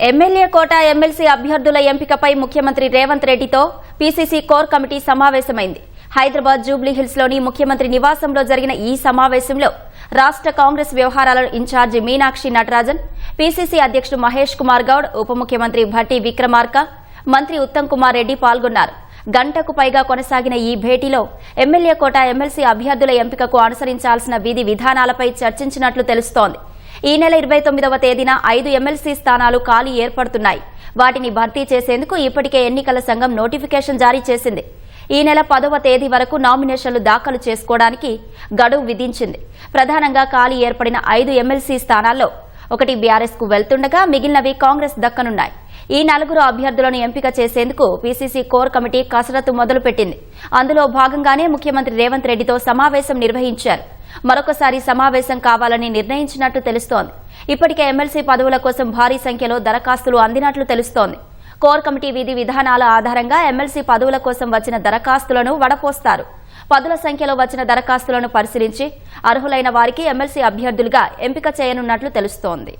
MLA కోట MLC అభ్యర్థుల ఎంపికపై ముఖ్యమంత్రి రేవంత్ రెడ్డితో పీసీసీ కోర్ కమిటీ సమావేశమైంది. హైదరాబాద్ జూబ్లీహిల్స్లోని ముఖ్యమంత్రి నివాసంలో జరిగిన ఈ సమావేశంలో రాష్ట్ర కాంగ్రెస్ వ్యవహారాల ఇన్ఛార్జి మీనాక్షి నటరాజన్ పీసీసీ అధ్యక్షుడు మహేష్ కుమార్ గౌడ్ ఉప ముఖ్యమంత్రి భట్టి విక్రమార్క మంత్రి ఉత్తమ్ కుమార్ రెడ్డి పాల్గొన్నారు. గంటకు పైగా కొనసాగిన ఈ భేటీలో ఎమ్మెల్యే కోట ఎమ్మెల్సీ అభ్యర్థుల ఎంపికకు అనుసరించాల్సిన విధి విధానాలపై చర్చించినట్లు తెలుస్తోంది. ఈ నెల ఇరవై తొమ్మిదవ తేదీన ఐదు ఎమ్మెల్సీ స్థానాలు ఖాళీ ఏర్పడుతున్నాయి. వాటిని భర్తీ చేసేందుకు ఇప్పటికే ఎన్నికల సంఘం నోటిఫికేషన్ జారీ చేసింది. ఈ నెల పదవ తేదీ వరకు నామినేషన్లు దాఖలు చేసుకోవడానికి గడువు విధించింది. ప్రధానంగా ఖాళీ ఏర్పడిన ఐదు ఎమ్మెల్సీ స్థానాల్లో ఒకటి బీఆర్ఎస్కు వెళ్తుండగా మిగిలినవి కాంగ్రెస్ దక్కనున్నాయి. ఈ నలుగురు అభ్యర్థులను ఎంపిక చేసేందుకు పీసీసీ కోర్ కమిటీ కసరత్తు మొదలుపెట్టింది. అందులో భాగంగానే ముఖ్యమంత్రి రేవంత్ రెడ్డితో సమావేశం నిర్వహించారు. మరొకసారి సమావేశం కావాలని నిర్ణయించినట్లు తెలుస్తోంది. ఇప్పటికే ఎమ్మెల్సీ పదవుల కోసం భారీ సంఖ్యలో దరఖాస్తులు అందినట్లు తెలుస్తోంది. కోర్ కమిటీ విధి విధానాల ఆధారంగా ఎమ్మెల్సీ పదవుల కోసం వచ్చిన దరఖాస్తులను వడపోస్తారు. పదుల సంఖ్యలో వచ్చిన దరఖాస్తులను పరిశీలించి అర్హులైన వారికి ఎమ్మెల్సీ అభ్యర్థులుగా ఎంపిక చేయనున్నట్లు తెలుస్తోంది.